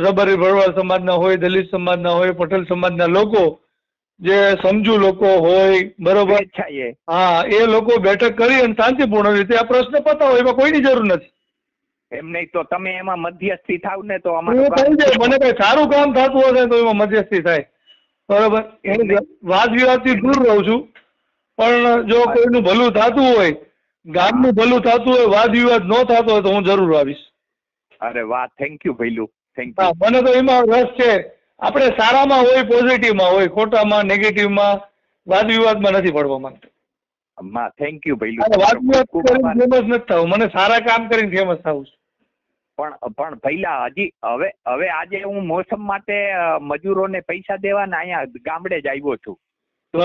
રબારી ભરવાડ સમાજના હોય દલિત સમાજના હોય પટેલ સમાજના લોકો જે સમજુ લોકો હોય બરોબર? હા એ લોકો બેઠક કરી અને શાંતિપૂર્ણ રીતે આ પ્રશ્ન પતાવો એમાં કોઈની જરૂર નથી. એમ નહીં તો તમે એમાં મધ્યસ્થી થાવ ને તો મને કઈ સારું કામ થતું હશે તો એમાં મધ્યસ્થી થાય. બરોબર? વાદ વિવાદ વાદ વિવાદથી દૂર રહું છું પણ જો કોઈનું ભલું થતું હોય ગામનું ભલું થતું હોય વાદ વિવાદ ન થતો હોય તો હું જરૂર આવીશ. અરે વાહ થેન્ક યુ ભૈલું. થેન્ક યુ મને તો એમાં રસ છે. આપણે સારામાં હોય પોઝિટિવમાં હોય ખોટામાં નેગેટિવમાં વાદ વિવાદમાં નથી પડવા માંગતો. માં થેન્ક યુ ભૈલું. વાદ વિવાદ કરીને ફેમસ નથી થવું. મને સારા કામ કરીને ફેમસ થવું છે. પણ પણ પહેલા હજી હવે હવે આજે હું મોસમ માટે મજૂરોને પૈસા દેવાના અહીંયા ગામડે જ આવ્યો છું. તો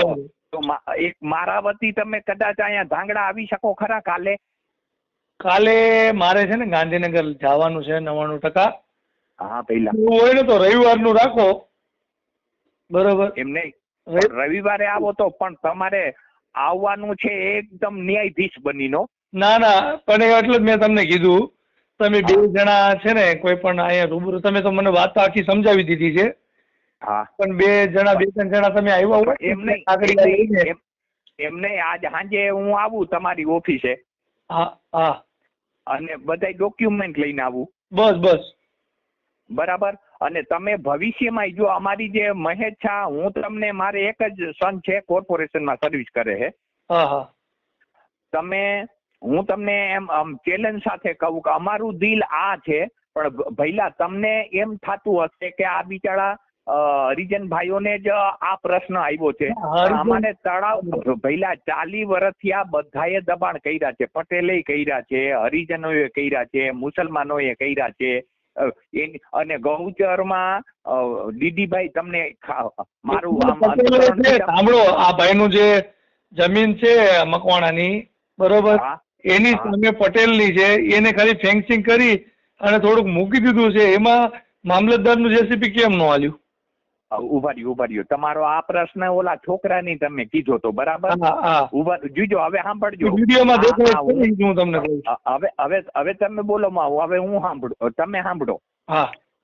તો એક મારા વતી તમે કદાચ અહીંયા ધાંગડા આવી શકો ખરા કાલે? કાલે મારે છે ને ગાંધીનગર જવાનું છે નવ્વાણું ટકા. હા પેલા એવું હોય ને તો રવિવારનું રાખો. બરોબર? એમ નહીં. રવિવારે આવો તો પણ તમારે આવવાનું છે એકદમ ન્યાયાધીશ બનીનો. ના ના પણ એટલે જ મેં તમને કીધું. તમે બે જણા છે ને કોઈ પણ અહીંયા રૂબરૂ તમે તો મને વાત આખી સમજાવી દીધી છે. હા. પણ બે જણા બે ત્રણ જણા તમે આવ્યા હોય એમ નહીં આગળ લઈને. એમ- એમ નહીં આજ સાંજે હું આવું તમારી ઓફિસે. હા હા. અને બધા ડોક્યુમેન્ટ લઈને આવું. બસ બસ. બરાબર? અને તમે ભવિષ્યમાં જો અમારી જે મહેશ છા હું તમને મારે એક જ સન છે કોર્પોરેશનમાં સર્વિસ કરે છે. તમે હું તમને એમ ચેલેન્જ સાથે કહું કે અમારું દિલ આ છે પણ ભૈલા તમને એમ થતું હશે કે આ બિચારા હરિજન ભાઈઓને જ આ પ્રશ્ન આવ્યો છે. અમારે તળાવ ભૈલા ચાલી વર્ષથી આ બધાએ દબાણ કર્યા છે પટેલે કર્યા છે હરિજનોએ કર્યા છે મુસલમાનોએ કર્યા છે. અને ગૌચરમાં દીદીભાઈ તમને મારું સાંભળો આ ભાઈનું જે જમીન છે મકવાણાની બરોબર? એની. સામે પટેલની છે એને ખાલી ફેન્સિંગ કરી અને થોડુંક મૂકી દીધું છે. એમાં મામલતદારનું જેસીપી કેમ ન હાલ્યું અ, ઊભા રહ્યો ઊભા રહ્યો તમારો આ પ્રશ્ન ઓલા છોકરાની તમે કીધો તો બરાબર? જોજો હવે સાંભળજો. હા, તમને હવે હવે હવે તમે બોલો માં હવે હું સાંભળો. તમે સાંભળો.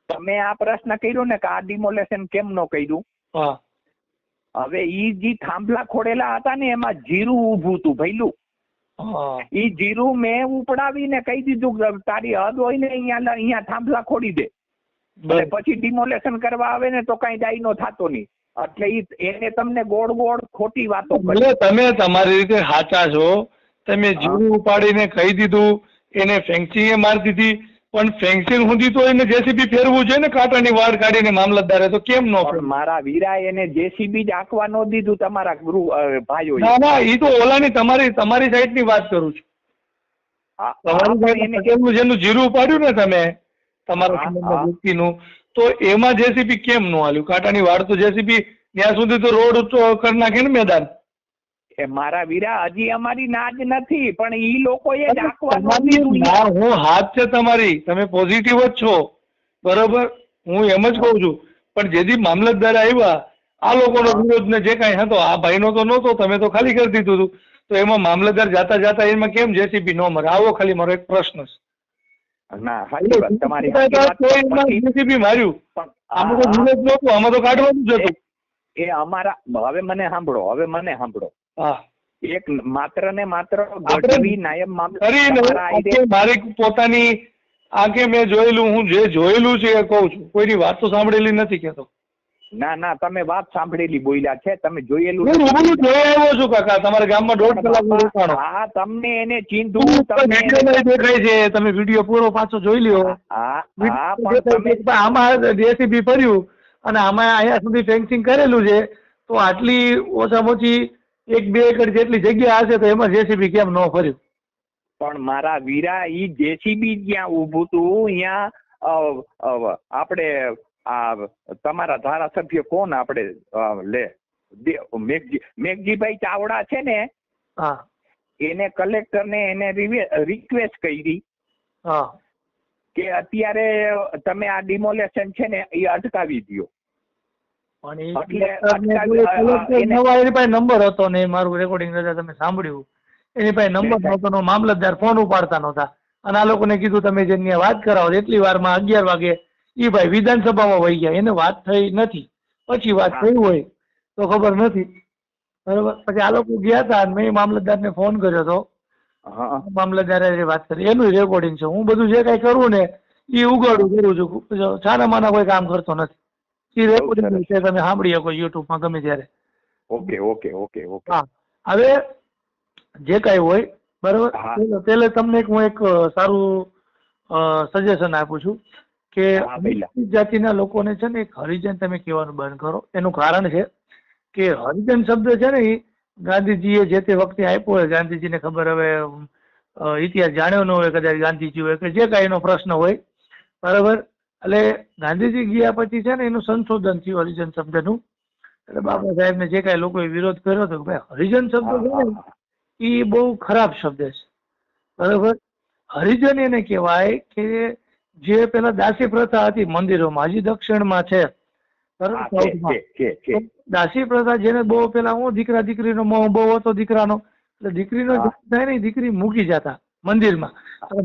તમે આ પ્રશ્ન કર્યો ને કે આ ડિમોલેશન કેમ નો કર્યું? હા. હવે ઈ જે થાંભલા ખોડેલા હતા ને એમાં જીરું ઉભું હતું ભૈલું ઈ જીરું મેં ઉપડાવીને કહી દીધું કે તારી હદ હોય ને અહીંયા અહીંયા થાંભલા ખોડી દે. અને પછી ડિમોલેશન કરવા આવે ને તો કઈ ડાયનો થતો નહીં. એટલે ઈ એને તમને ગોળ ગોળ ખોટી વાતો કરી. તમે તમારી રીતે સાચા છો તમે જીરું ઉપાડીને કહી દીધું એને ફેન્સિંગ મારી દીધી પણ ફેન્સિંગ સુધી તો એને જેસીબી ફેરવું છે ને કાંટાની વાડ કાઢીને મામલતદારે તો કેમ નો મારા વીરા એને જેસીબી જ આંકવા ન દીધું તમારા ગુરુ ભાઈઓ ના ના એ તો ઓલાની તમારી તમારી સાઈડની વાત કરું છું. તમારી સાઈડ જેનું જીરું ઉપાડ્યું ને તમે તમારા સંબંધના વ્યક્તિનું તો એમાં જેસીબી કેમ ન હાલ્યું કાંટાની વાડ તો જેસીબી ત્યાં સુધી તો રોડ કરી નાખે ને મેદાન. એ મારા વીરા હજી અમારી નાજ નથી પણ ઈ લોકો ન ના હું હાથ છે તમારી. તમે પોઝિટિવ જ છો. બરોબર? હું એમ જ કહું છું. પણ જેથી મામલતદાર આવ્યા આ લોકોનો વિરોધ ને જે કાંઈ હતો આ ભાઈનો તો નહોતો તમે તો ખાલી કરી દીધું હતું તો એમાં મામલતદાર જાતા જાતા એમાં કેમ જેસીબી નો મરે? આવો ખાલી મારો એક પ્રશ્ન છે. ના સાચી વાત. તમારી સાચી વાત. તો એમાં પછી- જેસીબી માર્યું. આમાં તો આ- વિરોધ નહોતું. આમાં તો કાઢવાનું જ હતું. એ અમારા હવે મને સાંભળો હવે મને સાંભળો. એક માત્ર ને માત્ર ગઢવી નાયબ મામલતદાર મારી પોતાની આંખે મેં જોયેલું હું જે જોયેલું છે એ કહું છું. કોઈની વાત તો સાંભળેલી નથી કેતો. ના ના તમે વાત સાંભળેલી બોલ્યા છે તમે જોયેલું આવ્યો છું કાકા તમારા ગામમાં દોઢ કલાક હા તમને એને ચીંધું તમને દેખાય છે તમે વીડિયો પૂરો પાછો જોઈ લ્યો. આમાં જેસીબી ફર્યું અને આમાં અહીંયા સુધી ફેન્સિંગ કરેલું છે તો આટલી ઓછામાં ઓછી એક બે એકર જેટલી જગ્યા હશે તો એમાં જેસીબી કેમ ન ફર્યું? પણ મારા વીરા ઈ જેસીબી જ્યાં ઊભું હતું ત્યાં આપણે આ તમારા ધારાસભ્ય કોણ આપણે લે મેઘજી મેઘજીભાઈ ચાવડા છે ને હા. એને કલેક્ટરને એને રિક્વેસ્ટ કરી હા. કે અત્યારે તમે આ ડિમોલેશન છે ને એ અટકાવી દો કલેક્ટર નંબર હતો ને મારું રેકોર્ડિંગ તમે સાંભળ્યું. એની પાસે નંબર. નહોતો ને મામલતદાર ફોન ઉપાડતા નહોતા. અને આ લોકોને કીધું તમે જેની વાત કરાવો એટલી વારમાં અગિયાર વાગે એ ભાઈ વિધાનસભામાં વહી ગયા. એને વાત થઈ નથી. પછી વાત થઈ હોય તો ખબર નથી. બરોબર? પછી આ લોકો ગયા હતા મેં મામલતદારને ફોન કર્યો હતો. મામલતદારે વાત કરી. એનું રેકોર્ડિંગ છે. હું બધું જે કઈ કરું ને એ ઉગાડું કરું છું. છાના માના કોઈ કામ કરતો નથી. એ રેકોર્ડિંગ છે તમે સાંભળી શકો યુટ્યુબમાં ગમે ત્યારે. Okay okay okay okay. હા. હવે જે કાંઈ હોય બરાબર. પેલે- તમને એક હું એક સારું સજેશન આપું છું. કે જાતિના લોકોને છે ને એક હરિજન તમે કહેવાનું બંધ કરો. એનું કારણ છે કે હરિજન શબ્દ છે ને એ ગાંધીજીએ જે તે વખતે આપ્યો હોય ગાંધીજીને ખબર હવે ઇતિહાસ જાણ્યો ન હોય કદાચ ગાંધીજી હોય કે જે કાંઈ એનો પ્રશ્ન હોય. બરાબર? એટલે ગાંધીજી ગયા પછી છે ને એનું સંશોધન થયું હરિજન શબ્દનું. એટલે બાબા સાહેબને જે કાંઈ લોકોએ વિરોધ કર્યો હતો કે ભાઈ હરિજન શબ્દ છે ને એ બહુ ખરાબ શબ્દ છે. બરાબર? હરિજન એને કહેવાય કે જે પેલા દાસી પ્રથા હતી મંદિરોમાં હજી દક્ષિણમાં છે. દાસી પ્રથા જેને બહુ પેલા હું દીકરા દીકરીનો મોહ બહુ હતો દીકરાનો એટલે દીકરીનો. થાય ને દીકરી મૂકી જતા મંદિરમાં.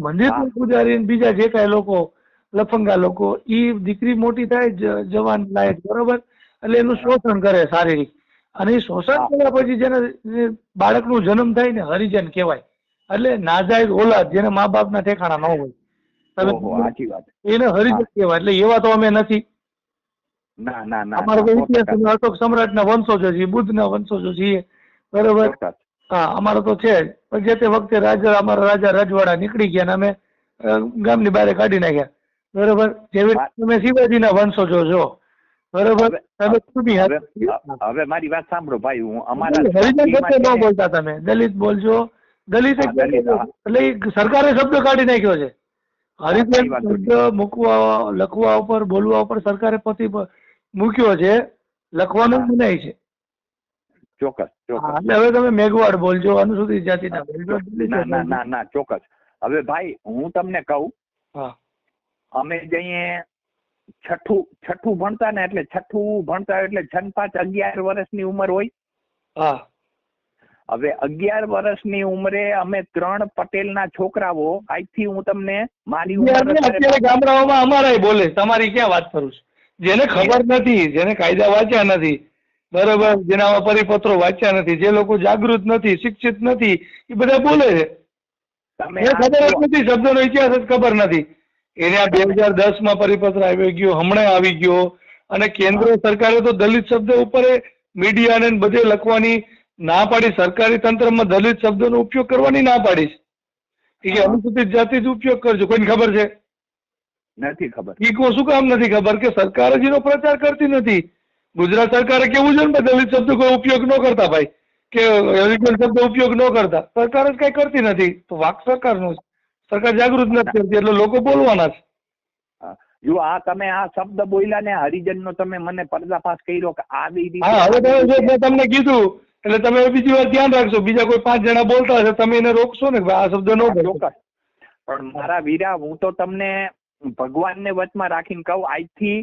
મંદિર. પૂજારી બીજા જે કાંઈ લોકો લફંગા લોકો ઈ દીકરી મોટી થાય જવાન લાયક બરોબર? એટલે એનું શોષણ કરે શારીરિક. અને એ શોષણ કર્યા પછી જેને બાળકનું જન્મ થાય ને હરિજન કહેવાય. એટલે નાજાયજ ઓલાદ જેને મા બાપના ઠેકાણા ન હોય. સાચી વાત. એને હરિજન કહેવાય એટલે એવા તો અમે નથી. ના ના ના અમારો ટકા. ઇતિહાસ અશોક સમ્રાટના વંશજો છીએ બુદ્ધના વંશજો છીએ બરોબર? હા અમારો તો છે જ. પણ જે તે વખતે રાજા અમારા રાજા રજવાડા નીકળી ગયા ને અમે ગામની બહાર કાઢી નાખ્યા. બરોબર? જેવી તમે શિવાજીના વંશજો છો બરોબર? તમે કુટુંબી હવે મારી વાત સાંભળો ભાઈ હું અમારા હરિજન શબ્દ ન બોલતા તમે. દલિત બોલજો. દલિત એટલે સરકારે શબ્દ કાઢી નાખ્યો છે. હરિજન શબ્દ મૂકવા લખવા ઉપર બોલવા ઉપર સરકારે પતિ મૂક્યો છે. લખવાનું મનાય છે. ચોક્કસ ચોક્કસ. હવે તમે મેઘવાડ બોલજો અનુસૂચિત જાતિના ના ના ના ચોક્કસ. હવે ભાઈ હું તમને કહું. હા. અમે જઈએ છઠ્ઠું છઠ્ઠું ભણતા ને એટલે છઠ્ઠું ભણતા એટલે છ પાંચ અગિયાર વર્ષની ઉંમર હોય. હા. હવે અગિયાર વર્ષની ઉંમરે અમે ત્રણ પટેલના છોકરાઓ આજથી હું તમને મારી ઉંમર ગામડાઓમાં અમારા બોલે તમારી ક્યાં વાત કરું છું? જેને ખબર નથી જેને કાયદા વાંચ્યા નથી બરોબર જેના પરિપત્રો વાંચ્યા નથી જે લોકો જાગૃત નથી શિક્ષિત નથી એ બધા બોલે છે. તમે ખબર જ. નથી શબ્દનો ઇતિહાસ જ ખબર નથી. એને આ બે હજાર દસમાં પરિપત્ર આવી ગયો હમણાં આવી ગયો. અને કેન્દ્ર સરકારે તો દલિત શબ્દ ઉપર મીડિયા ને બધે લખવાની ના પાડી સરકારી તંત્રમાં દલિત શબ્દનો ઉપયોગ કરવાની ના પાડી કે અનુસૂચિત જાતિ જ ઉપયોગ કરજો. કોઈને ખબર છે? નથી ખબર. ઈ કો શું કામ નથી ખબર કે સરકાર જ એનો પ્રચાર કરતી નથી? ગુજરાત સરકારે કેવું છે ને દલિત શબ્દ કોઈ ઉપયોગ ન કરતા ભાઈ? કે એલિગન શબ્દ ઉપયોગ ન કરતા? સરકાર જ કઈ કરતી નથી. તો વાક સરકારનો છે. સરકાર જાગૃત નથી કરતી એટલે લોકો બોલવાના છે. જો આ તમે આ શબ્દ બોલ્યા ને હરિજન નો તમે મને પર્દાફાશ કર્યો કે આવી રીતે હવે તમે તમને કીધું એટલે તમે બીજી વાર ધ્યાન રાખશો બીજા કોઈ પાંચ જણા બોલતા હશે તમે એને રોકશો ને? આ શબ્દ નો ચોક્કસ પણ મારા વીરા હું તો તમને ભગવાનને વચમાં રાખીને કહું આજથી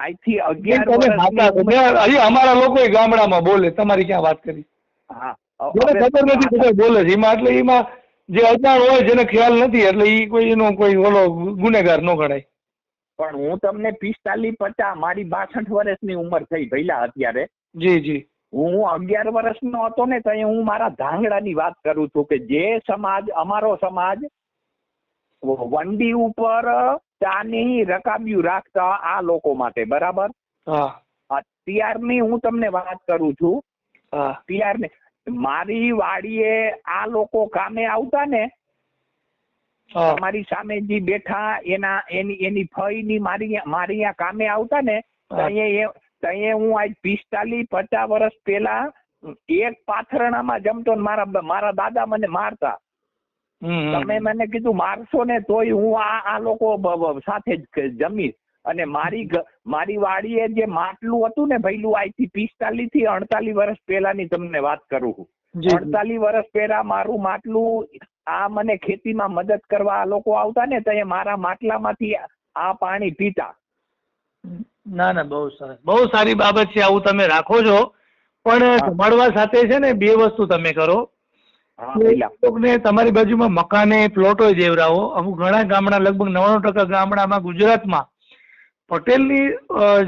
આજથી અગિયાર હજી અમારા લોકો ગામડામાં બોલે તમારી ક્યાં વાત કરી? હા ખબર નથી બધા બોલે છે. એમાં એટલે એમાં જે અજાણ હોય જેને ખ્યાલ નથી એટલે એ કોઈ એનો કોઈ ઓલો ગુનેગાર ન ગણાય. પણ હું તમને પિસ્તાલીસ પચાસ મારી બાસઠ વર્ષની ઉંમર થઈ ભઈલા અત્યારે. જી જી. હું અગિયાર વર્ષનો હતો ને તો હું મારા ધાંગડાની વાત કરું છું કે જે સમાજ અમારો સમાજ વંડી ઉપર ચાની રકાબ્યું રાખતા આ લોકો માટે બરાબર? અત્યારની હું તમને વાત કરું છું. હા. ત્યારને મારી વાડીએ આ લોકો કામે આવતા ને મારી સામે જે બેઠા એના એની એની ફઈની મારી મારી અહીંયા કામે આવતા ને હા. તઈએ હું આજ પિસ્તાલીસ પચાસ વર્ષ પહેલા એક પાથરણામાં જમતો ને મારા મારા દાદા મને મારતા. તમે મને કીધું મારશો ને તોય હું આ આ લોકો સાથે જ જમીશ અને મારી મારી વાડીએ જે માટલું હતું ને ભૈલું આજથી પિસ્તાલીસથી અડતાલીસ વર્ષ પહેલાની તમને વાત કરું છું. અડતાલીસ વર્ષ પહેલા મારું માટલું આ મને ખેતીમાં મદદ કરવા આ લોકો આવતા ને તો મારા માટલામાંથી આ પાણી પીતા ના ના બહુ સરસ. બહુ સારી બાબત છે આવું તમે રાખો છો. પણ સંભાળવા સાથે છે ને બે વસ્તુ તમે કરો. લોકોને તમારી બાજુમાં મકાને પ્લોટો જેવરાવો અમુક ઘણા ગામડા લગભગ નવ્વાણું ટકા ગામડામાં ગુજરાતમાં પટેલની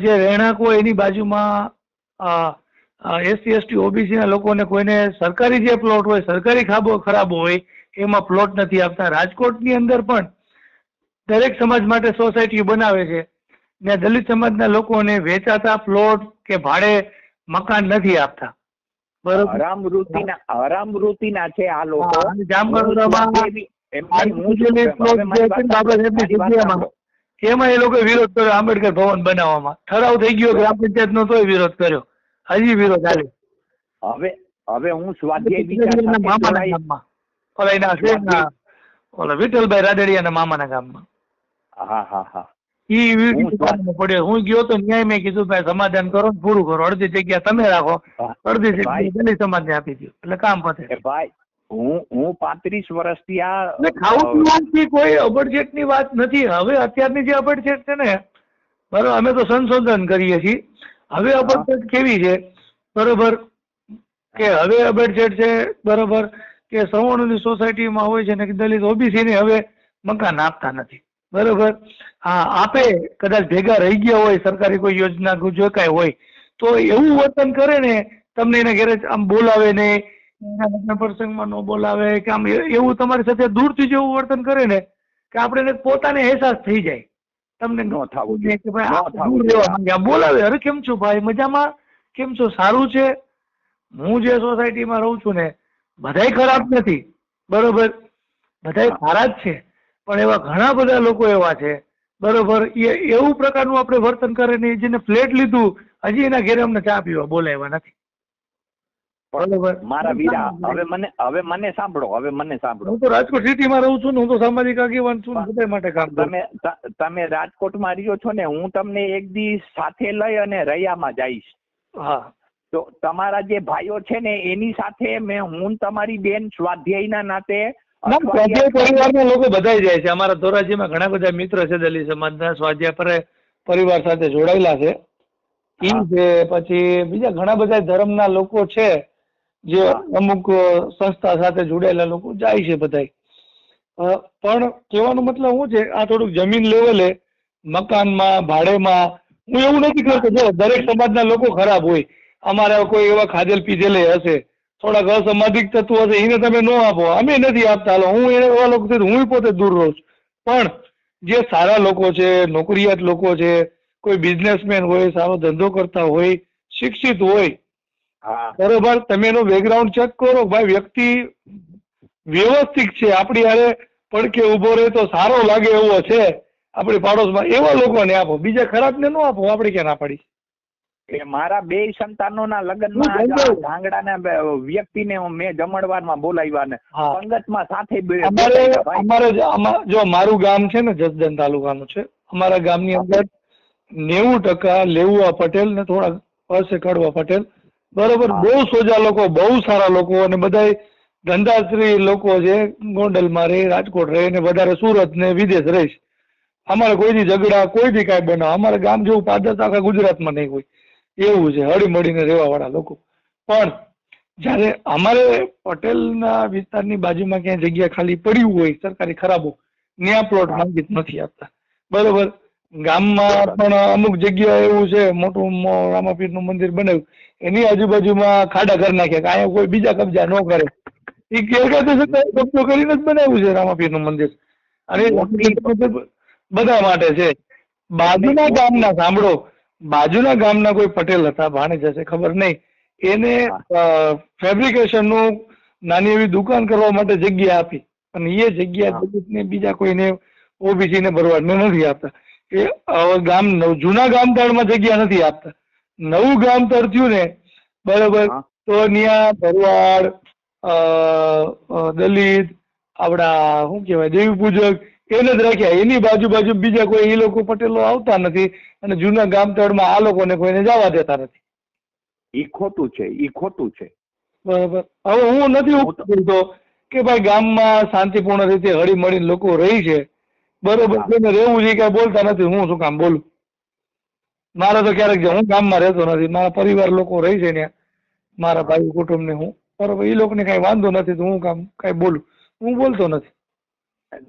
જે રહેણાંક હોય એની બાજુમાં એસસી એસટી ઓબીસી ના લોકોને કોઈને સરકારી જે પ્લોટ હોય સરકારી ખાબો ખરાબ હોય એમાં પ્લોટ નથી આપતા. રાજકોટની અંદર પણ દરેક સમાજ માટે સોસાયટી બનાવે છે. ને દલિત સમાજના લોકોને વેચાતા પ્લોટ કે ભાડે મકાન નથી આપતા. છે આ લોકો. એમ. ને એ લોકો વિરોધ કર્યો આંબેડકર ભવન બનાવવામાં? ઠરાવ થઈ ગયો ગ્રામ પંચાયતનો તોય વિરોધ કર્યો. હજી વિરોધ હાલે. હવે હવે હું સ્વાધ્યાય ઓલા એના રાદડિયા ના વિઠ્ઠલભાઈ મામાના ગામમાં. હા હા હા. ઈ હું વિરોધ સ્વા- કરવાનો પડ્યો હું ગયો તો ન્યાય મેં કીધું ભાઈ સમાધાન કરો ને પૂરું કરો. અડધી જગ્યા તમે રાખો. અડધી જગ્યા ભાઈ. દલિત સમાજને આપી દો એટલે કામ પતે. ભાઈ હું હું પાંત્રીસ વર્ષથી આ એટલે ખાવું પીવાથી કોઈ અબડજેટની વાત નથી. હવે અત્યારની જે અબડજેટ છે ને બરોબર અમે તો સંશોધન કરીએ છીએ. હવે અબડજેટ કેવી છે? બરોબર? કે હવે અબડજેટ છે બરોબર? કે સવર્ણની સોસાયટીમાં હોય છે ને કે દલિત ઓબીસી ને હવે મકાન આપતા નથી. બરોબર? હા આપે કદાચ ભેગા રહી ગયા હોય સરકારી કોઈ યોજના જોકાય હોય તો એવું વર્તન કરે ને તમને એના ઘરે આમ બોલાવે ને એના લગ્ન પ્રસંગમાં ન બોલાવે કે આમ એવું તમારી સાથે દૂરથી જેવું વર્તન કરે ને કે આપણે પોતાને અહેસાસ થઈ જાય. તમને ન થવું જોઈએ કે ભાઈ બોલાવે અરે કેમ છો ભાઈ? મજામાં? કેમ છો? સારું છે? હું જે સોસાયટીમાં રહું છું ને બધાય ખરાબ નથી. બરોબર? બધાય સારા જ છે. પણ એવા ઘણા બધા લોકો એવા છે. બરોબર એ એવું પ્રકારનું આપણે વર્તન કરે ને જેને ફ્લેટ લીધું હજી એના ઘેરે અમને ચા પીવા બોલાવ્યા નથી. બરોબર? મારા વીરા હવે મને હવે મને સાંભળો હવે મને સાંભળો. હું તો રાજકોટ સિટીમાં રહું છું ને હું તો સામાજિક આગેવાન છું બધા માટે કામ તમે તમે રાજકોટમાં રહ્યો છો ને હું તમને એક દી સાથે લઈ અને રૈયામાં જઈશ. હા. તો તમારા જે ભાઈઓ છે ને એની સાથે મેં હું તમારી બેન સ્વાધ્યાયના નાતે સ્વાધ્યાય પરિવારના લોકો બધા જાય છે. અમારા ધોરાજીમાં ઘણા બધા મિત્ર છે દલિત સમાજના સ્વાધ્યાય પર- પરિવાર સાથે જોડાયેલા છે. ઈ છે પછી બીજા ઘણા બધા ધર્મના લોકો છે જે અમુક સંસ્થા સાથે જોડાયેલા લોકો જાય છે બધાય. પણ કહેવાનો મતલબ શું છે આ થોડુંક જમીન લેવલે મકાનમાં ભાડેમાં હું એવું નથી કરતો જો દરેક સમાજના લોકો ખરાબ હોય અમારા કોઈ એવા ખાધેલ પીધેલે હશે થોડાક અસામાજિક તત્વો હશે એને તમે ન આપો. અમે નથી આપતા હાલો. હું એને એવા લોકો હું પોતે દૂર રહું છું. પણ જે સારા લોકો છે નોકરિયાત લોકો છે કોઈ બિઝનેસમેન હોય સારો ધંધો કરતા હોય શિક્ષિત હોય બરોબર તમે એનો બેકગ્રાઉન્ડ ચેક કરો. ભાઈ વ્યક્તિ વ્યવસ્થિત છે. આપણી હારે પડકે ઊભો રહે તો સારો લાગે એવો છે. આપણી પાડોશમાં એવા લોકોને આપો. બીજા ખરાબને ન આપો. આપણે ક્યાં ના પાડી એ મારા બે સંતાનોના લગ્નમાં ધાંગડાના વ્યક્તિને મેં જમણવારમાં બોલાવ્યા ને સંગતમાં સાથે અમારે અમારે જો મારું ગામ છે ને જસદન તાલુકાનું છે અમારા ગામની અંદર નેવું ટકા લેવુઆ પટેલ ને થોડા હશે કડવા પટેલ બરોબર. બહુ સોજા લોકો બહુ સારા લોકો અને બધા ધંધાશ્રી લોકો છે ગોંડલમાં રહે રાજકોટ રહે ને વધારે સુરત ને વિદેશ રહે છે. અમારે કોઈ દી ઝઘડા કોઈ દી કાંઈ બનાવ અમારે ગામ જેવું પાદર આખા ગુજરાતમાં નહીં કોઈ એવું છે હળી મળીને રહેવા વાળા લોકો. પણ જ્યારે અમારે પટેલના વિસ્તારની બાજુમાં ક્યાંય જગ્યા ખાલી પડ્યું હોય સરકારી ખરાબો ત્યાં પ્લોટ હા. નથી આપતા. બરોબર? ગામમાં પણ અમુક જગ્યા એવું છે મોટું રામાપીરનું મંદિર બનાવ્યું. એની આજુબાજુમાં ખાડા કરી નાખ્યા અહીંયા કોઈ બીજા કબજા ન કરે. એ ગેરકાયદેસર કબજો કરીને જ બનાવ્યું છે રામાપીરનું મંદિર. અને બધા માટે છે. બાજુના ગામના સાંભળો. બાજુના ગામના કોઈ પટેલ હતા ભાણેજા છે ખબર નહીં. એને ફેબ્રિકેશનનું નાની એવી દુકાન કરવા માટે જગ્યા આપી. અને એ જગ્યા. દલિતને બીજા કોઈને ઓબીસી ને ભરવાડને નથી આપતા. એ ગામ જૂના ગામતળમાં જગ્યા નથી આપતા. નવું ગામતળ થયું ને બરોબર તો ત્યાં ભરવાડ દલિત આપડા શું કહેવાય દેવી પૂજક એને જ રાખ્યા. એની બાજુ બાજુ બીજા કોઈ એ લોકો પટેલો આવતા નથી. અને જૂના ગામતળમાં આ લોકોને કોઈને જવા દેતા નથી. ઈ ખોટું છે ઈ ખોટું છે. બરાબર. હવે હું નથી બોલતો કે ભાઈ ગામમાં શાંતિપૂર્ણ રીતે હળી મળીને લોકો રહી છે. બરોબર. કોઈને રહેવું છે કઈ બોલતા નથી હું શું કામ બોલું? મારે તો ક્યારેક હું ગામમાં રહેતો નથી મારા પરિવાર લોકો રહી છે ત્યાં. મારા ભાઈ કુટુંબ ને હું બરોબર એ લોકોને કઈ વાંધો નથી તો હું કામ કઈ બોલું. હું બોલતો નથી.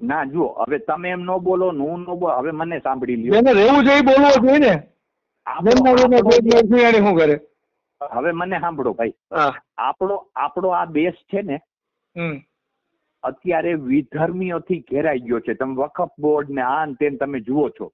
ના જુઓ હવે તમે એમ ન બોલો ને હું ન બોલો હવે મને સાંભળી લ્યો. એને રહેવું જોઈએ બોલવું જોઈએ ને. શું કરે? હવે મને સાંભળો ભાઈ. આપણો આપણો આ દેશ છે ને અત્યારે અત્યારે વિધર્મીઓથી ઘેરાઈ ગયો છે. તમે વખફ બોર્ડ ને આ ને તે તમે જુઓ છો.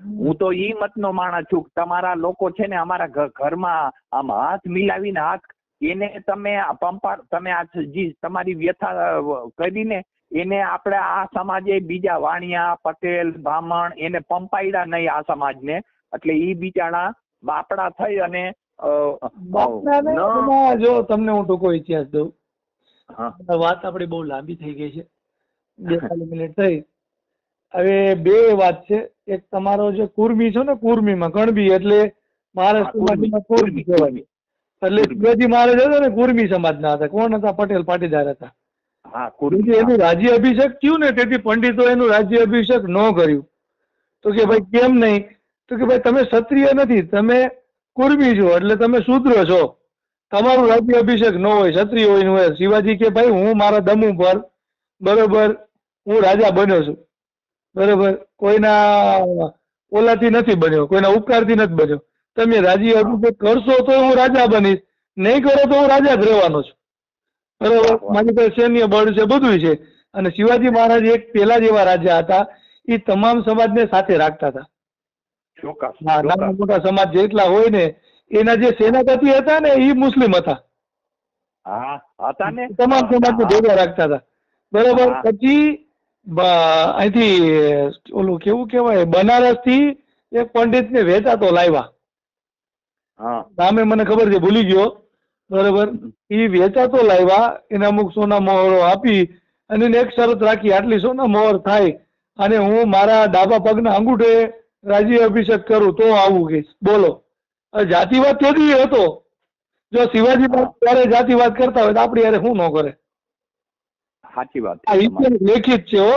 હું તો ઈ મતનો માણસ છું તમારા લોકો છે ને અમારા ઘરમાં આમ હાથ મિલાવીને હાથ એને તમે પંપાર પંપા તમે આ જે તમારી વ્યથા કરીને એને આપણે આ સમાજે બીજા વાણિયા પટેલ બ્રાહ્મણ એને પંપાયડા નહીં આ સમાજને. એટલે ઈ બિચારા બાપડા થઈ અને જો તમને હું ટૂંકો ઇતિહાસ દઉં. વાત આપણી બહુ લાંબી થઈ ગઈ છે. બેતાલીસ મિનિટ થઈ. હવે બે વાત છે. એક તમારો જે કુર્મી છે ને કુર્મીમાં ગણબી એટલે મહારાષ્ટ્રમાં કુર્મી, કહેવાય એટલે. શિવાજી મહારાજ હતા ને કુર્મી સમાજના હતા. કોણ હતા? પટેલ પાટીદાર હતા. હા કુરુજી એનું રાજ્ય અભિષેક થયું ને તેથી પંડિતો એનું રાજ્ય અભિષેક ન કર્યું. તો કે ભાઈ કેમ નહીં? તો કે ભાઈ તમે ક્ષત્રિય નથી તમે કુર્મી છો એટલે તમે શુદ્ર છો. તમારું રાજ્ય અભિષેક ન હોય ક્ષત્રિય હોય ને હોય. શિવાજી કે ભાઈ હું મારા દમ ઉપર બરોબર હું રાજા બન્યો છું. બરોબર કોઈના ઓલાથી નથી બન્યો કોઈના ઉપકારથી નથી બન્યો. તમે રાજ્ય અભિષેક કરશો તો હું રાજા બનીશ નહીં કરો તો હું રાજા જ રહેવાનો છું. બરોબર? મારી પાસે સૈન્ય બળ છે બધું છે. અને શિવાજી મહારાજ એક પેલા જેવા રાજા હતા. એ તમામ સમાજને સાથે રાખતા હતા. નાના મોટા સમાજ જેટલા હોય ને એના જે સેનાપતિ હતા ને એ મુસ્લિમ હતા. તમામ સમાજને ભેગા રાખતા હતા. બરોબર? પછી અહીંથી ઓલું કેવું કેવાય બનારસથી એક પંડિત ને વેચાતો લાવ્યા. હા. નામે મને ખબર છે ભૂલી ગયો. બરોબર? એ વેચાતો લાવ્યા એને અમુક સોના મોહરો આપી અને એને એક શરત રાખી આટલી સોના મોહર થાય અને હું મારા ડાબા પગના અંગૂઠે રાજી અભિષેક કરું તો આવું કહીશ. બોલો. જાતિવાદ તેથી હતો. જો શિવાજી ત્યારે જાતિવાદ કરતા હોય તો આપણી યારે શું ન કરે? સાચી વાત લેખિત છે હો.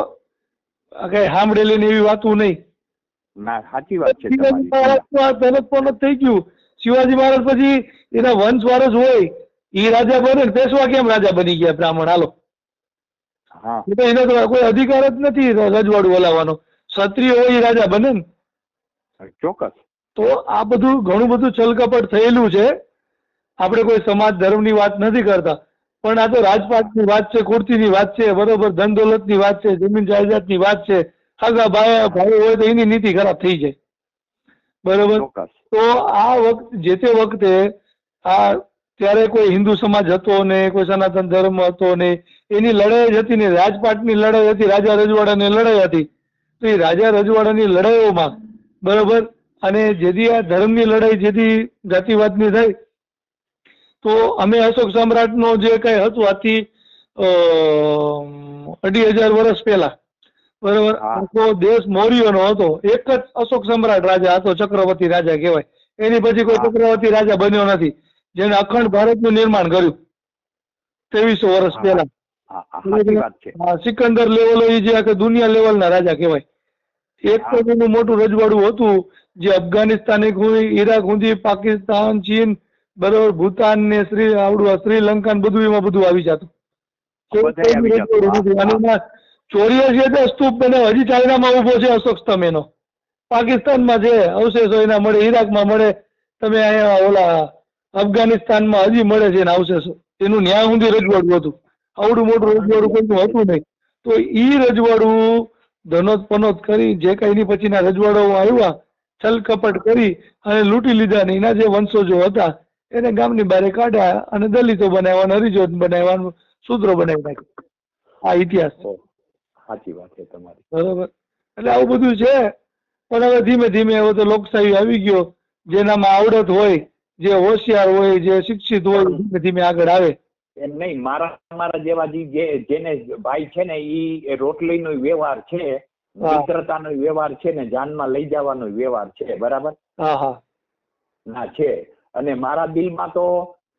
કઈ સાંભળેલી ને એવી વાતું નહીં. ના સાચી વાત છે શિવાજી તમારી. થઈ ગયું. શિવાજી મહારાજ પછી એના વંશ વારસ હોય એ રાજા બને પેશવા કેમ રાજા બની ગયા બ્રાહ્મણ? હાલો. એ તો એનો તો કોઈ અધિકાર જ નથી રજવાડું ઓલાવવાનો ક્ષત્રિય હોય એ રાજા બને ને. ચોક્કસ. તો આ બધું ઘણું બધું ચલકપટ થયેલું છે. આપણે કોઈ સમાજ ધર્મની વાત નથી કરતા. પણ આ તો રાજપાટની વાત છે કુર્તીની વાત છે બરોબર ધન દોલતની વાત છે જમીન જાયદાદની વાત છે. ખાગા ભાઈ ભાઈ હોય તો એની નીતિ ખરાબ થઈ જાય. બરોબર? તો આ વખત જે તે વખતે આ ત્યારે કોઈ હિન્દુ સમાજ હતો ને કોઈ સનાતન ધર્મ હતો ને એની લડાઈ જ હતી ને રાજપાટની લડાઈ હતી રાજા રજવાડાની લડાઈ હતી. તો એ રાજા રજવાડાની લડાઈઓમાં બરોબર અને જેથી આ ધર્મની લડાઈ જેથી જાતિવાદની થઈ તો અમે અશોક સમ્રાટનો જે કઈ હતું આથી અઢી હજાર વર્ષ પહેલા બરોબર આખો દેશ મૌર્યનો હતો. એક જ અશોક સમ્રાટ રાજા હતો ચક્રવર્તી રાજા કહેવાય. એની પછી કોઈ. ચક્રવર્તી રાજા બન્યો નથી. જેને અખંડ ભારતનું નિર્માણ કર્યું. ત્રેવીસો વર્ષ પહેલા. સિકંદર લેવલ એ જે આખે દુનિયા લેવલના રાજા કહેવાય. એક તો એનું મોટું રજવાડું હતું જે અફઘાનિસ્તાન ઈરાક સુધી પાકિસ્તાન ચીન બરોબર ભૂતાન ને શ્રી આવડું શ્રીલંકા ને બધું એમાં બધું આવી જતું. ચોર્યાસી હજાર સ્તૂપ બને હજી ચાઇનામાં ઊભો છે અશોક સ્તંભ એનો. પાકિસ્તાનમાં છે અવશેષો એના મળે ઈરાકમાં મળે. તમે અહીંયા ઓલા અફઘાનિસ્તાનમાં હજી મળે છે એના અવશેષો એનું ન્યાય સુધી રજવાડું હતું. આવડું મોટું રજવાડું કોઈનું હતું નહીં. તો એ રજવાડું ધનોત પનોત કરી જે કઈ એની પછીના રજવાડાઓ આવ્યા છલકપટ કરી અને લૂંટી લીધા ને એના જે વંશોજો હતા એને ગામની બારે કાઢ્યા અને દલિતો બનાવ્યા અને બનાવવાનું બનાવ્યા શૂદ્રો બનાવી નાખ્યો. આ ઇતિહાસ છે. સાચી વાત છે તમારી. બરોબર. એટલે આવું બધું છે. પણ હવે ધીમે ધીમે હવે તો લોકશાહી આવી ગયો. જેનામાં આવડત હોય જે હોશિયાર હોય જે શિક્ષિત હોય ધીમે ધીમે આગળ આવે. એમ નહીં મારા મારા જેવા જે જેને ભાઈ છે ને ઈ રોટલીનો વ્યવહાર છે. મિત્રતાનો વ્યવહાર છે ને જાનમાં લઈ જવાનો વ્યવહાર છે બરાબર? ના છે. અને મારા દિલમાં તો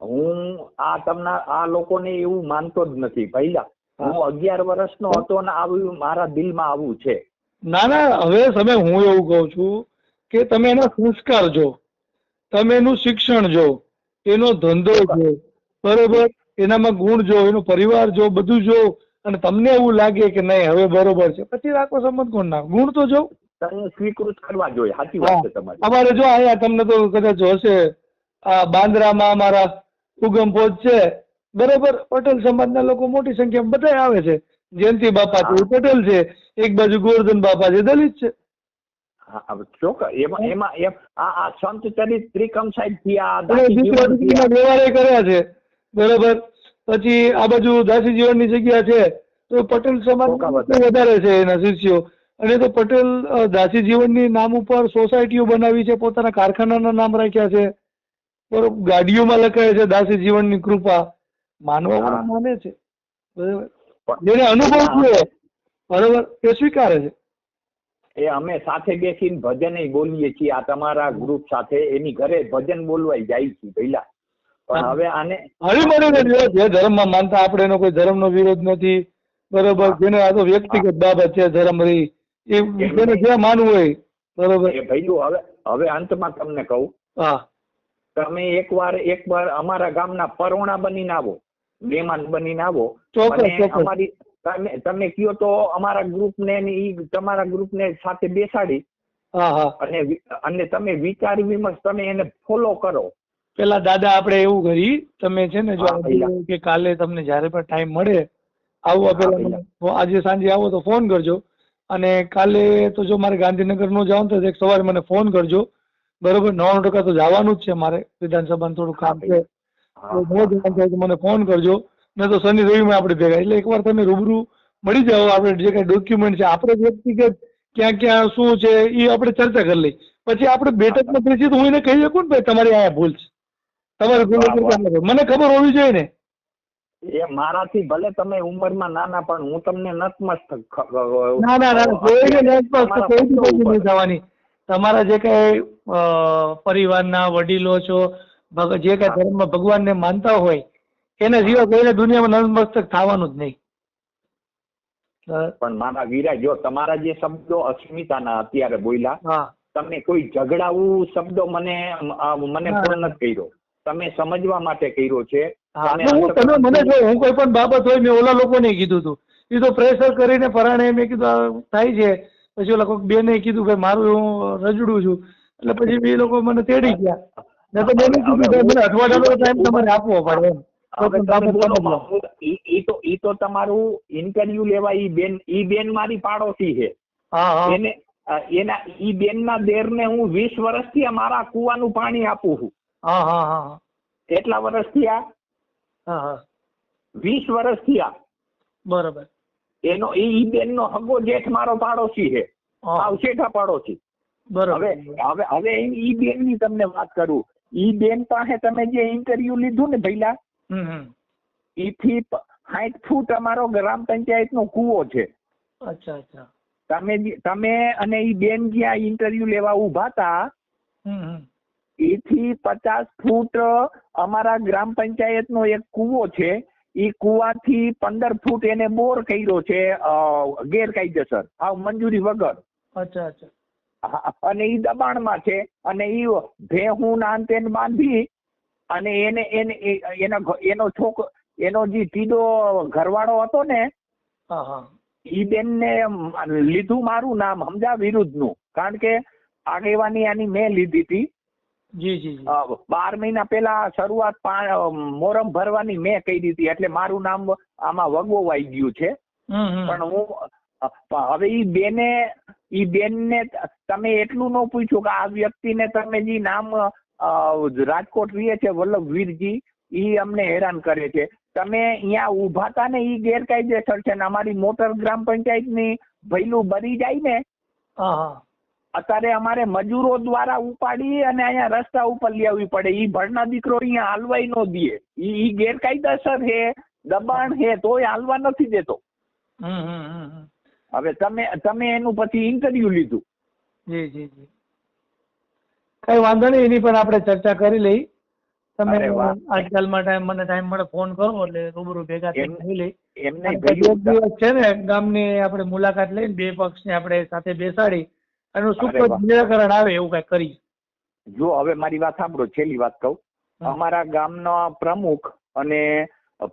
હું આ તમને આ લોકોને એવું માનતો જ નથી. પહેલા હું. અગિયાર વર્ષનો હતો ને આવું મારા દિલમાં આવું છે. ના ના હવે તમે હું એવું કહું છું કે તમે એના સંસ્કાર જો તમે એનું શિક્ષણ જો એનો ધંધો જો બરોબર? એનામાં ગુણ જો એનો પરિવાર જો બધું જો અને તમને એવું લાગે કે નહીં હવે બરોબર છે. પછી રાખો સંબંધ કોણ ના ગુણ તો જો. સ્વીકૃત કરવા જોઈએ સાચી વાત છે તમારી. અમારે જો અહીંયા તમને તો કદાચ હશે આ બાંદ્રામાં અમારા ઉગમ પોચ છે બરોબર? પટેલ સમાજના લોકો મોટી સંખ્યામાં બધા આવે છે. જયંતિ બાપા છે પટેલ છે એક બાજુ ગોવર્ધન બાપા છે દલિત છે. ચોક્કસ એમાં એમાં એમ આ આ સંત ચરિત ત્રિકમ સાહેબથી આ અને દાસી દીકરા જીવનથી દીકરીના વ્યવહારે કર્યા છે. બરોબર? પછી આ બાજુ દાસી જીવનની જગ્યા છે. તો પટેલ સમાજ વધારે. છે એના શિષ્યો. અને તો પટેલ દાસી જીવનની નામ ઉપર સોસાયટીઓ બનાવી છે પોતાના કારખાનાના નામ રાખ્યા છે. બરોબર ગાડીઓમાં લખાય છે દાસી જીવનની કૃપા. માનવા માને છે. બરોબર? જેને અનુભવ છે બરોબર? એ સ્વીકારે છે. એ અમે સાથે બેસીને ભજન બોલીએ છીએ. આ તમારા ગ્રુપ સાથે એની ઘરે ભજન બોલવાય જાય છે પહેલા પણ હવે આને રહ્યો જે ધર્મમાં માનતા આપણે એનો કોઈ ધર્મનો વિરોધ નથી. બરોબર? જેને આ તો વ્યક્તિગત બાબત છે ધર્મ રહી. એ જેને જે માનવું હોય બરોબર? એ ભઈલું હવે હવે અંતમાં તમને કહું. હા. તમે એકવાર એકવાર અમારા ગામના પરોણા બનીને આવો મહેમાન બનીને આવો. ચોક્કસ. અમારી તમે તમે કયો તો અમારા ગ્રુપને ને ઈ તમારા ગ્રુપને સાથે બેસાડી. અને અને તમે વિચાર વિમર્શ તમે એને ફોલો કરો. પેલા દાદા આપણે એવું કરી તમે છે ને જો. કે કાલે તમને જ્યારે પણ ટાઈમ મળે આવવા પેલા આજે સાંજે આવો તો ફોન કરજો. અને કાલે તો જો મારે ગાંધીનગર નો જવાનું તો એક સવારે મને ફોન કરજો. બરોબર? નવ્વાણું ટકા તો જવાનું જ છે મારે. વિધાનસભાનું થોડું કામ છે. મને ફોન કરજો. નહીં તો શનિ રવિમાં આપણે ભેગા એટલે એકવાર તમે રૂબરૂ મળી જાઓ આપણે જે કાંઈ ડોક્યુમેન્ટ છે આપણે વ્યક્તિગત ક્યાં ક્યાં શું છે એ આપણે ચર્ચા કરી લઈ પછી આપણે બેઠકમાં બેસી તો હું એને કહી શકું ને ભાઈ તમારી અહીંયા ભૂલ છે. તમારે ભૂલ. મને ખબર હોવી જોઈએ ને. એ મારાથી ભલે તમે ઉંમરમાં નાના પણ હું તમને નતમસ્તક ના ના ના કોઈને નતમસ્તક તમારા કોઈ જવાની તમારા જે કઈ પરિવારના વડીલો છો જે કઈ ધર્મ ભગવાનને માનતા હોય એના સિવાય કોઈને દુનિયામાં નતમસ્તક થવાનું જ નહીં. પણ મારા વીરા જો તમારા જે શબ્દો અસ્મિતાના અત્યારે બોલ્યા તમે કોઈ ઝઘડાવું શબ્દો મને મને પૂર્ણ કર્યો. તમે સમજવા માટે કર્યો છે. તમે હું મને જો હું કોઈ પણ બાબત હોય મેં ઓલા લોકોને કીધું હતું એ તો પ્રેશર કરીને પરાણે મેં કીધું થાય છે. પછી ઓલા કોઈ બેને કીધું ભાઈ મારું હું રજડું છું. એટલે પછી એ લોકો મને તેડી ગયા. મેં તો મને કીધું મને અઠવાડિયાનો ટાઈમ તમારે આપવો પડે. એમ ઈ તો ઈ તો તમારું ઇન્ટરવ્યુ લેવા ઈ બેન ઈ બેન મારી પાડોશી છે. એને એના ઈ બેનના દેરને હું વીસ વર્ષથી મારા કુવાનું પાણી આપું છું. કેટલા વર્ષથી આ? વીસ વર્ષથી આ. બરોબર. એનો ઈ ઈ બેનનો હગો જેઠ મારો પાડોશી છે. હા. પાડોશી. બરોબર. હવે હવે હવે ઈ બેનની તમને વાત કરું. ઈ બેન પાસે તમે જે ઇન્ટરવ્યુ લીધું ને ભઈલા હમ. સાઠ ફૂટ અમારો ગ્રામ પંચાયતનો કુવો છે. અચ્છા અચ્છા. તમે તમે અને એ બેન જ્યાં ઇન્ટરવ્યુ લેવા ઊભા હતા એથી પચાસ ફૂટ અમારા ગ્રામ પંચાયત નો એક કુવો છે. ઈ કુવાથી પંદર ફૂટ એને બોર કર્યો છે ગેરકાયદેસર આવ મંજૂરી વગર. અચ્છા અચ્છા. હા, અને ઈ દબાણમાં છે અને ઈ ભેહું ના અંતે ને બાંધી અને એને એને એના એનો છોકરો એનો જે ટીડો ઘરવાળો હતો ને ઈ બેન ને લીધું મારું નામ સમજા વિરુદ્ધનું. કારણ કે આગેવાની આની મેં લીધી હતી. જી જી બાર મહિના પહેલા શરૂઆત મોરમ ભરવાની મેં કહી હતી એટલે મારું નામ આમાં વગોવાઈ ગયું છે. પણ હું હવે ઈ બેને ઈ બેનને ને તમે એટલું ન પૂછ્યું કે આ વ્યક્તિને તમે જે નામ રાજકોટ રહીએ છે વલ્લભવીરજી ઈ અમને હેરાન કરે છે. તમે અહીંયા ઊભા હતા ને ઈ ગેરકાયદેસર છે ને અમારી મોટર ગ્રામ પંચાયતની ભૈલું બરી જાય ને હા હા. અત્યારે અમારે મજૂરો દ્વારા ઉપાડી અને અહીંયા રસ્તા ઉપર લઈ આવવી પડે. ઈ ભણના દીકરો અહીંયા હાલવાય નો દે. ઈ ગેરકાયદેસર છે દબાણ છે તોય હાલવા નથી દેતો. હવે તમે તમે એનું પછી ઇન્ટરવ્યુ લીધું. જી જી જી. કઈ વાંધો નહીં એની પણ આપણે ચર્ચા કરી લઈ. તમે આજકાલમાં ટાઈમ મને ટાઈમ મળે ફોન કરો એટલે રૂબરૂ ભેગા થઈ લઈ. એક દિવસ છે ને ગામની આપણે મુલાકાત લઈને બે પક્ષને આપણે સાથે બેસાડી એનું અરે નિરાકરણ આવે એવું કઈ કરી જો હવે મારી વાત સાંભળો છેલ્લી વાત કહું. અમારા ગામના પ્રમુખ અને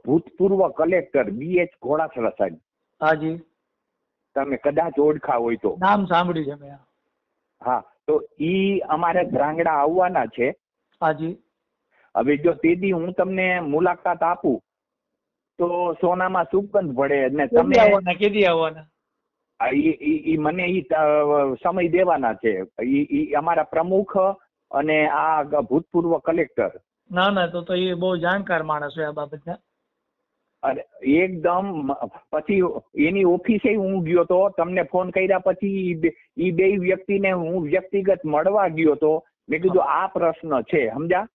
ભૂતપૂર્વ કલેક્ટર બી એચ ઘોડાસરા સાહેબ હાજી તમે કદાચ ઓળખા હોય તો. નામ સાંભળ્યું છે મેં. હા. તો ઈ અમારે ધ્રાંગડા આવવાના છે. હાજી. હવે જો તે હું તમને મુલાકાત આપું તો સોનામાં સુગંધ પડે અને કેદી તમે આવવાના કેદી આવવાના? ઈ- મને ઈ સમય દેવાના છે. ઈ ઈ અમારા પ્રમુખ અને આ ભૂતપૂર્વ કલેક્ટર. ના ના તો તો એ બહુ જાણકાર માણસ હોય આ બાબતના. અને એકદમ પછી એની ઓફિસે હું ગયો તો તમને ફોન કર્યા પછી એ બે- વ્યક્તિને હું વ્યક્તિગત મળવા ગયો તો મેં કીધું આ પ્રશ્ન છે સમજ્યા?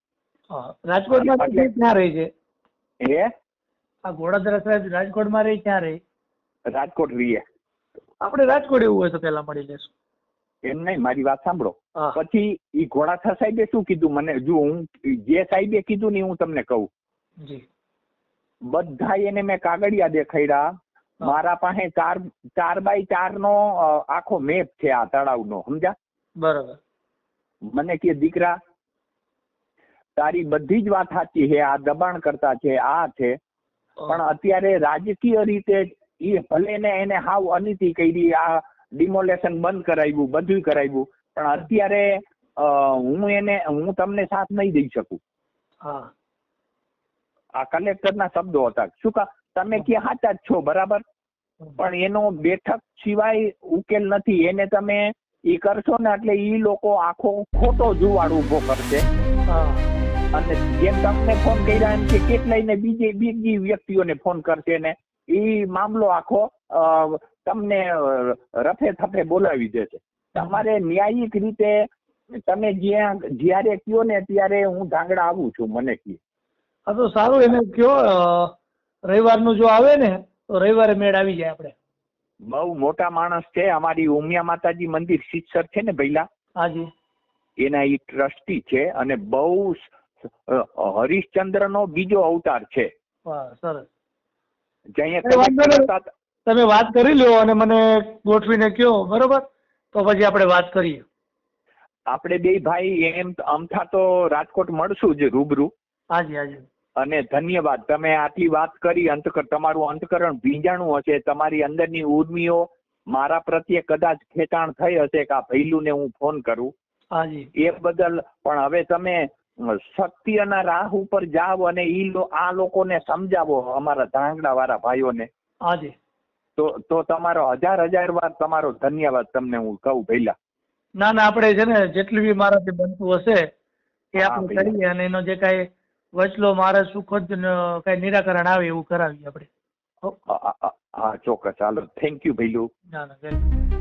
રાજકોટમાં રહે ક્યાં રહે છે? હે? આ ઘોડાદરા સાહેબ રાજકોટમાં રહે ક્યાં રહે? રાજકોટ રહીએ. આપણે રાજકોટ એવું હોય તો પેલા મળી લેશું એમ નહીં મારી વાત સાંભળો. પછી ઈ ઘોડાથા સાહેબે શું કીધું મને? જો હું જે સાહેબે કીધું ને હું તમને કહું. જી. બધા એને મેં કાગળિયા દેખાડ્યા મારા પાસે ચાર ચાર બાય ચાર નો આખો મેપ છે આ તળાવનો સમજ્યા? બરાબર. મને કે દીકરા તારી બધી જ વાત સાચી છે આ દબાણ કરતા છે આ છે. પણ અત્યારે રાજકીય રીતે એ ભલે ને એને હાવ અનીતિ કરી આ ડિમોલેશન બંધ કરાવ્યું બધું કરાવ્યું પણ અત્યારે હું એને હું તમને સાથ નહીં દઈ શકું. હા. આ કલેક્ટરના શબ્દો હતા. શું કા? તમે કે હાચા જ છો બરાબર? પણ એનો બેઠક સિવાય ઉકેલ નથી. એને તમે ઈ કરશો ને એટલે ઈ લોકો આખો ખોટો જુવાડ ઊભો કરશે. અને જેમ તમને ફોન કર્યા એમ કે કેટલાય ને બીજે બીજી વ્યક્તિઓને ફોન કરશે ને ઈ મામલો આખો તમને રફે થફે બોલાવી દેશે. તમારે ન્યાયિક રીતે તમે જ્યાં જ્યારે કયો ને ત્યારે હું ધાંગડા આવું છું મને કહે. હા તો સારું એને કયો રવિવારનું જો આવે ને તો રવિવારે મેળ આવી જાય આપણે. બહુ મોટા માણસ છે અમારી ઉમિયા માતાજી મંદિર શિક્ષક છે ને ભૈલા? હાજી. એના એ ટ્રસ્ટી છે અને બહુ હરિશ્ચંદ્ર નો બીજો અવતાર છે. સરસ. તમે વાત કરી લો અને મને ગોઠવીને કયો બરોબર? તો પછી આપણે વાત કરીએ. આપણે બે ભાઈ એમ અમથા તો રાજકોટ મળશું જ રૂબરૂ. હાજી હાજી. અને ધન્યવાદ. તમે આટલી વાત કરી અંતકર તમારું અંતકરણ ભીંજાણું હશે. તમારી અંદરની ઉર્મિઓ મારા પ્રત્યે કદાચ ખેંચાણ થઈ હશે કે આ ભૈલુને હું ફોન કરું. હાજી. એ બદલ પણ હવે તમે સત્યના રાહ ઉપર જાઓ અને ઈ આ લોકોને સમજાવો અમારા ધાંગડા વાળા ભાઈઓને. હાજી. તો તો તમારો હજાર હજાર વાર તમારો ધન્યવાદ તમને હું કહું ભૈલા. ના ના આપણે છે ને જેટલું બી મારાથી બનતું હશે એ આપણે કરીએ અને એનો જે કાંઈ વચલો મારા સુખદ કઈ નિરાકરણ આવે એવું કરાવીએ આપણે. હા, ચોક્કસ. ચાલો થેન્ક યુ ભૈલું. ના ના વેલકમ